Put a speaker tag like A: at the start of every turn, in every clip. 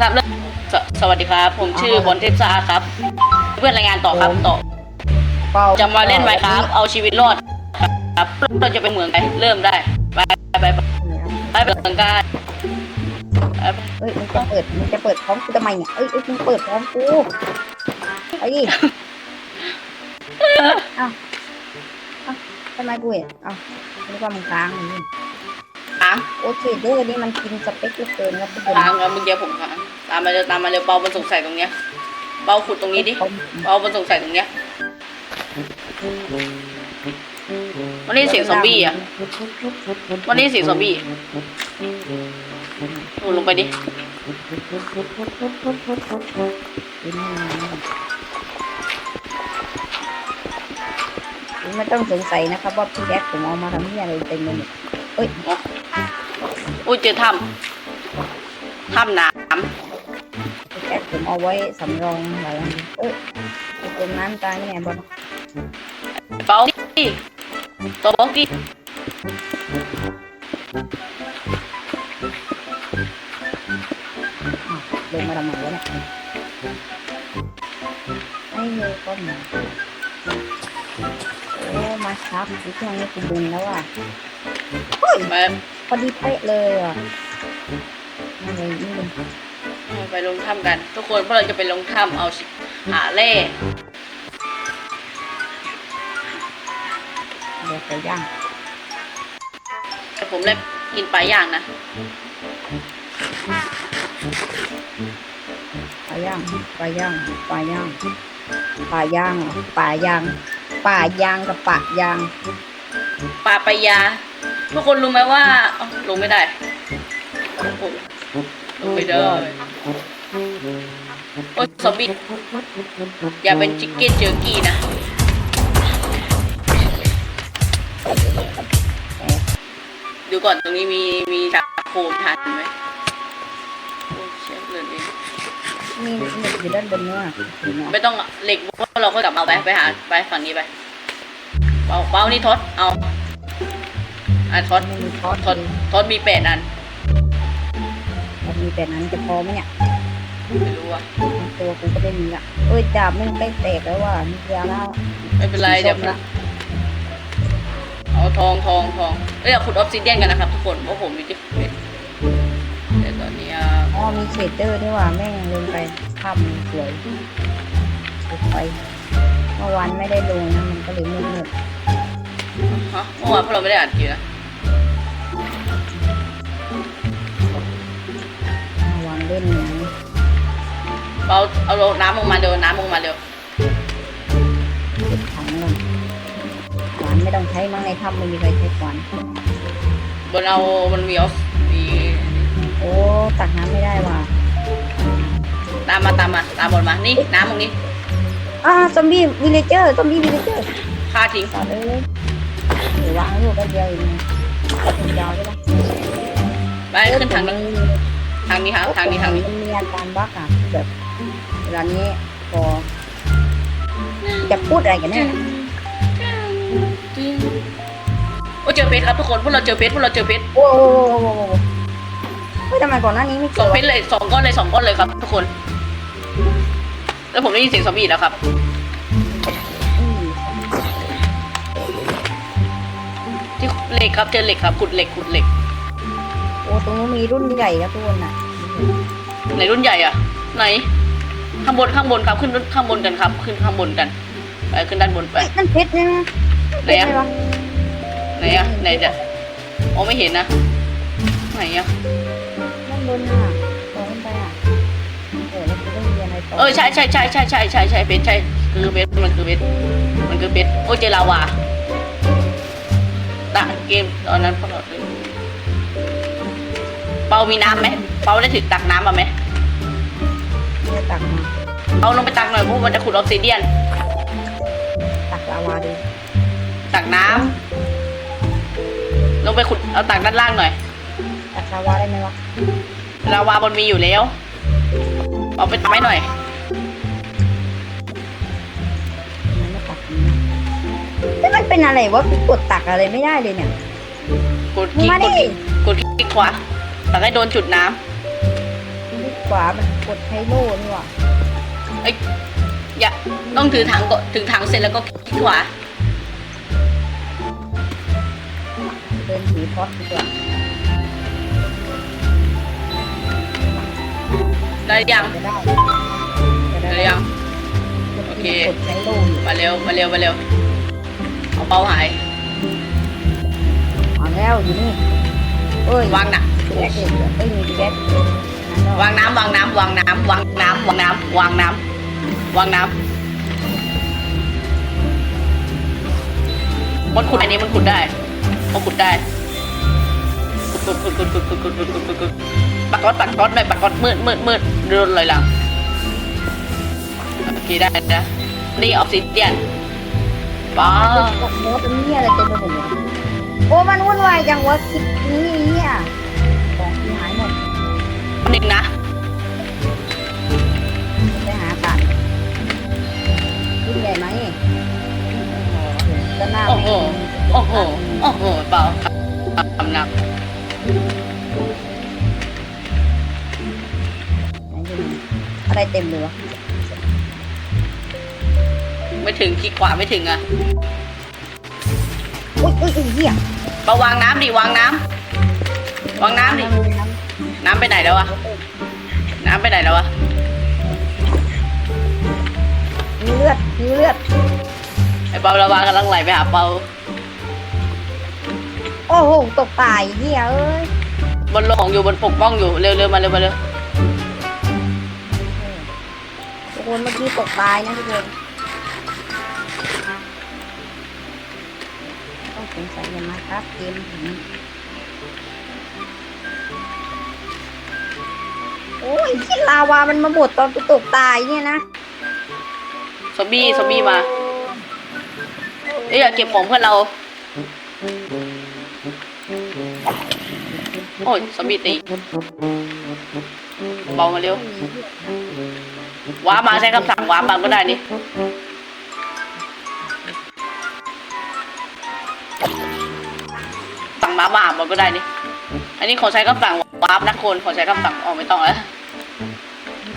A: ครับเริ่มสสวัสดีครับ ผมชื่อบอลเทพซ่าครับ เพื่อนรายงานต่อครับต่อ
B: เป้า
A: จะมาเล่นไมครับ เอาชีวิตรอดครับเราจะไปเมืองไหนเริ่มได้ไปไปไปไปไปเมืองกันไปไป
B: เอ้ยมึงจะเปิดมึงจะเปิดพร้อมกูทำไมเนี่ยเอ้ยเอ้ยมึงเปิดพร้อมกูไอ้ดิเอ้าเอ้าทำไมกูเห็นเอ้านึกว่ามึงค้างอยู่นี่
A: ค้าง
B: โอเคเด้อนี่มันกินสเปคเหลือเกินครับทุกคน
A: ค้างครับเมื่อกี้ผมค้างตามมาเร็วตามมาเร็วเปามันสงสัยตรงเนี้ยเปาขุดตรงนี้ดิเปามันสงสัยตรงเนี้ยวันนี้เสียงซอมบี้อะวันนี้เสียงซอมบี้หนูลงไปดิ
B: ไม่ต้องสงสัยนะครับว่าพี่แดกผมเอามาทำที่อะไรเต็มเลยเนี่ยเอ้ย
A: อุ้ยเจอถ้ำถ้ำน้
B: พี่แดกผมเอาไว้สำรองไว้เอ้ยไอ้ตรงน้ำตายเนี่ยบอลำ
A: เปาดิตัวบอกดิ
B: ลงมาทำไมวะเนี่ยไอ้เหี้ยก้อนหนาโอ้มาชับที่ช่วงนี้กูบินแล้วอะเฮ้ย
A: ไป
B: พอดีเป๊ะเลยอะนี่เลยนี่เลย
A: ไปลงถ้ำกัน ทุกคนพวกเราจะไปลงถ้ำเอาชิหาแร่
B: เดี๋ยวไปย่าง
A: แต่ผมเล่กินปลาย่างนะ
B: ปลาย่างปลาย่างปลาย่างปลาย่างเหรอปลาย่างปลาย่างกับปลาย่าง
A: ปลาปลายา ทุกคนรู้ไหมว่าเอ้าลงไม่ได้โอ้โหลงไม่ได้โอ้ยซอมบี้อย่าเป็นจิกเก็ตเจอร์กี้นะ ดูก่อนตรงนี้มีมีชาโคมทันไหมโอ้ยเชฟเลยดิ
B: มีมีอยู่ด้านบนเนี่ยเห็นไหม
A: ไม่ต้องเหล็กพวกเราก็กลับมาเอาไปไปหาไปฝั่งนี้ไปเปาเปานี่ทศเอา อะทศ
B: ไม่มีคอร์ส
A: ทศทศมีแปดอัน
B: มันมีแต่นั้นจะพอไหมเนี่ย
A: ไม่รู้อะ
B: ตัวกูก็ไม่มีอะเอ้ยดาบมึงใกล้แตกแล้วว่ะมียาแล้ว
A: ไม่เป็นไรเดี๋ยว
B: ส้มละ
A: เอาทองทองทองเอ้ยเอาขุดออฟซิเดียนกันนะครับทุกคนเพราะผมมีที่เป็ดแต่ตอนนี้อะ
B: อ๋อมีเชดเดอร์ด้วยว่ะแม่งลงไปทำสวยสวยไปเมื่อวานไม่ได้ลงนะมันก็เลยมืด
A: ฮะเมื่อวานพวกเราไม่ได้อ่านกี่นะ
B: เมื่อวานเล่นอย่างนี้
A: เอาเอาน้ำลงมาเร็วน้ำลงมาเร็ว
B: เก็บถังก่อนขวานไม่ต้องใช้มั้งในถ้ำไม่มีใครใช้ขวาน
A: บนเอามันมีออฟมี
B: โอ้ตักน้ำไม่ได้ว่ะ
A: ตามมาตามมาตามบนมานี่น้ำตรงนี้
B: อ่าซอมบี้วิลเลเจอร์ซอมบี้วิลเลเจอร์
A: ฆ่าทิ้ง
B: ต่อเลยเดี๋ยววางลูกกันเดียวเองยาวใช่ปะ
A: ไปขึ้นทางนี้ ทางนี้ครับทางนี้ทางนี้
B: มันมีอาการบั๊กอะแบบเวลานี้พอจะพูดอะไรกันแน่ย
A: โอ้เจอเพชรครับทุกคนพวกเราเจอเพชรพวกเราเจอเพชร
B: โอ้โหเฮ้ยทำไมก่อนหน้านี้ไม่
A: ส
B: เจ
A: อง
B: อ
A: เพชรเลยสองก้อนเลยสองก้อนเลยครับ ทุกคน แล้วผมได้ยินเสียงซอมบี้อีกแล้วครับ
B: อืม
A: ที่เหล็กครับเจอเหล็กครับขุดเหล็กขุดเหล็ก
B: โอ้ตรงนู้นมีรุ่นใหญ่ครับทุกคนน่ะ
A: ไหนรุ่นใหญ่อะไหน ข้างบนข้างบนครับขึ้นข้างบนกันครับ ขึ้นข้างบนกันไปขึ้นด้านบนไป
B: เฮ้ยนั่นเพชรเนี่ยนะ
A: ไหนอะไหนอะไหนจะอ๋อไม่เห็นนะไหนอะ
B: ด้านบนน่ะตรงขึ้นไปอะเออแล้วกูต้องเรียนอะไรต่อ
A: เออใช่ใช่ใช่ใช่ใช่ใช่ใช่เพชรใช่คือเพชรมันคือเพชรมันคือเพชรโอ้ยเจอลาวาตะเกมตอนนั้นพวกเราเปามีน้ำไหมเปาได้ถือตักน้ำมาไหม
B: เนี่ยตักมา
A: เอาลงไปตักหน่อยเพราะมันจะขุดออกซิเดียน
B: ตักลาวาดู
A: ตักน้ำลงไปขุดเอาตักด้านล่างหน่อย
B: ตักลาวาได้ไหมวะ
A: ลาวาบนมีอยู่แล้ว เอาไปทำให้หน่อย
B: มันไม่ตักนี่แต่มันเป็นอะไรวะกูกดตักอะไรไม่ได้เลยเนี่ย
A: กดคลิก
B: มากดิ
A: ดกดคลิกขวา ตักให้โดนจุดน้ำ
B: ขวามันกดใช้โล่นี่หว่า
A: อย่าต้องถือถังก่อนถึงถังเสร็จแล้วก็คลิกขวา
B: เดินถือท็อตดีกว่า
A: ได้ยัง
B: จะได้
A: ได้ยัง โอเค
B: กดใช้โล่อยู่
A: มาเร็วมาเร็วมาเร็วเอาเป้าหาย
B: เอาแล้วอยู่นี่เอ้ย วา
A: งน่ะ
B: แบ็คเลยเอ้ยมีแบ็ควา
A: งน้ำวางน้ำวางน้ำวางน้ำวางน้ำวางน้ำวางน้ำมันขุดอันนี้มันขุดได้มันขุดได้ขุดขุดขุดขุดขุดขุดขุดขุดขุดขุดปักก๊อตปักก๊อตเลยปักก๊อตมืดมืดมืดโดนเลยล่ะโอเคได้นะนี่ออกซิเดียนป้า
B: ตกโน้ตเป็นเนี่ยอะไรเต็มไปหมดเลย โอ้มันวุ่นวายจังวะคลิปนี้เนี่ยของที่หายหมด
A: หนึ่งนะ
B: ไปหาตัดรุ่นใหญ่ไหมก็น่า
A: โอ้โหโอ้โหโอ้โหเปล่าคำนัก
B: อะไรเต็มเลยวะ
A: ไม่ถึงคลิกขวาไม่ถึงอะ
B: อุ้ยอุ้ยอุ้ยเหี้ย
A: มาวางน้ำดิวางน้ำวางน้ำดิน้ำไปไหนแล้ววะน้ำไปไหนแล้ววะ
B: มีเลือดมีเลือด
A: ไอ้เปาระวางกำลังไหลไปหาเปา
B: โอ้โหตกตายเหี้ยเอ้ย
A: บนโลของอยู่บนปกป้องอยู่เร็วเร็วมาเร็วมาเร็ว
B: ทุกคนเมื่อกี้ตกตายนะทุกคน สงสัยกันนะครับเกมนี้โอ้ยที่ลาวามันมาบดตอนกูตกตายเนี่ยนะ
A: ซอมบี้ซอมบี้มา เอ้ยอยาเก็บของเพื่อนเรา โอ้ยซอมบี้ตีเบามาเร็วว้ามาใช้คำสั่งว้ามาก็ได้นี่ สั่งมาบ้ามันก็ได้นี่ อันนี้ขอใช้คำสั่งว้าร์ปนะคน ขอใช้คำสั่งออกไม่ต้องแล้ว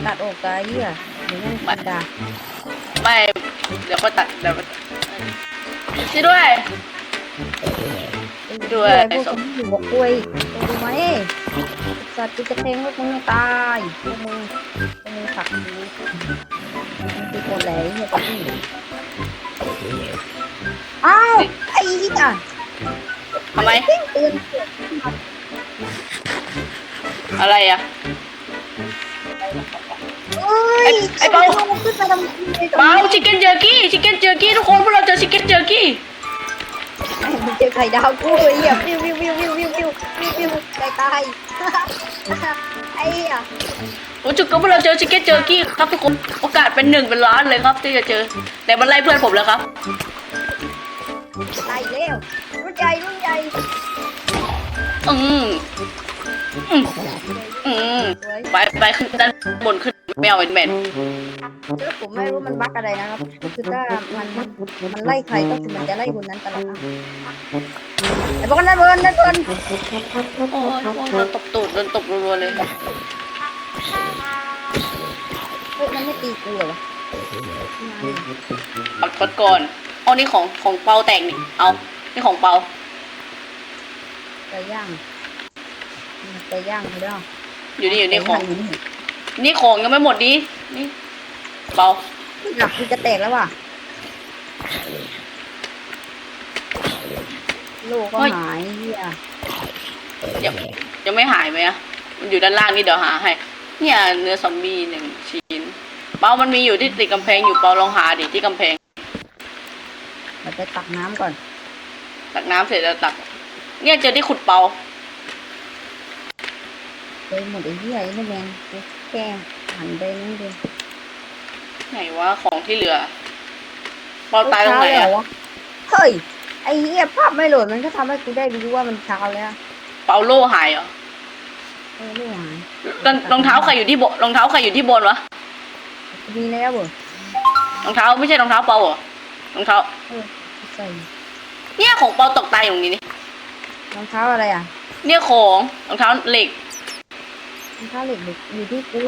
B: ตัดออกตายเหี้ยเดี๋ยวมันด่า
A: ไม่ เดี๋ยวก็ตัด เดี๋ยวก็ช่วยด้วย ด้วย
B: พวกมึงอยู่บอกกล้วยดูไหมสัตว์กูจะแทงพวกมึงให้ตายพวกมึงพวกมึงขักกูมึงคือคนแหล่เนี่ยตะกี้อ้าวไอ้ที่อะ
A: ทำไม
B: อะ
A: ไรอะ
B: เอ้
A: ไอ้เปา
B: ขึ้
A: เปาชิคเก้นเจอร์กี้ชิคเก้นเจอร์กี้ทุกคนพวกเราเจอชิคเก้นเจอร์กี้
B: มึงเจอไข่ดาวกูเหี้ยวิววิววิววิววิววิววิวตายตายไอ้เหี้ย
A: โอ้จุกก็พวกเราเจอชิคเก้นเจอร์กี้ครับทุกคนโอกาสเป็นหนึ่งเป็นล้านเลยครับที่จะเจอแต่มันไล่เพื่อนผมแล้วครับ
B: ตายอีกแล้ว ใหญ่รุ่นใหญ่
A: อืมอืมอืม
B: สวย
A: ไปไปขึ้นด้านบนขึ้นไม่เอาเป็นแมน
B: แล้วผมไม่รู้มันบั๊กอะไรนะครับ คือถ้ามันมันไล่ใครก็คือมันจะไล่คนนั้นตลอดไอ้พวกนั้นเบิร์นนั่นเบิร์น
A: โอ้ยโอ้ยโดนตบตูดโดนตบรัวๆเลย
B: เฮ้ยมันไม่ตีกูเหรอวะ
A: ปัดกดก่อนเอานี่ของของเปาแตกนี่เอา นี่ของเปา
B: ไก่ย่างไก่ย่างไม่ได้
A: อยู่นี่อยู่นี่ของ
B: อยู่นี่
A: นี่ของยังไม่หมดดินี่เปา
B: หลักกูจะแตกแล้วว่ะโลก็หายเฮีย
A: ยังยังไม่หายไหมอะมันอยู่ด้านล่างนี่เดี๋ยวหาให้ เนี่ยเนื้อซอมบี้หนึ่งชิ้น เปามันมีอยู่ที่ติดกำแพงอยู่เปาลองหาดิที่กำแพง
B: เราไปตักน้ำก่อน
A: ตักน้ำเสร็จแล้วตัก เนี่ยเจอที่ขุดเปา
B: เลยหมดไอ้เหี้ยไอ้นี่แมงกูแค่หันไปนั่นเดียว
A: ไหนวะของที่เหลือเปาตายตรงไหน
B: เช้
A: อะ
B: แล้ววเฮ้ยไอ้เหี้ยภาพไม่โหลดมันก็ทำให้กูได้รู้ว่ามันเช้าแล้ว
A: เปาโล่หายเหรอ
B: เออไม่หาย
A: รองรองเท้าใครอยู่ที่บนรองเท้าใครอยู่ที่บนวะ
B: มีแล้วเหรอ
A: รองเท้าไม่ใช่รองเท้าเปาเหรอรองเท้า
B: ใส่
A: เนี่ยของเปาตกตายอยู่ตรงนี้นี่
B: รองเท้าอะไรอะ
A: เนี่ยของรองเท้าเหล็ก
B: มีข้าวเหล็กอยู่ที่กู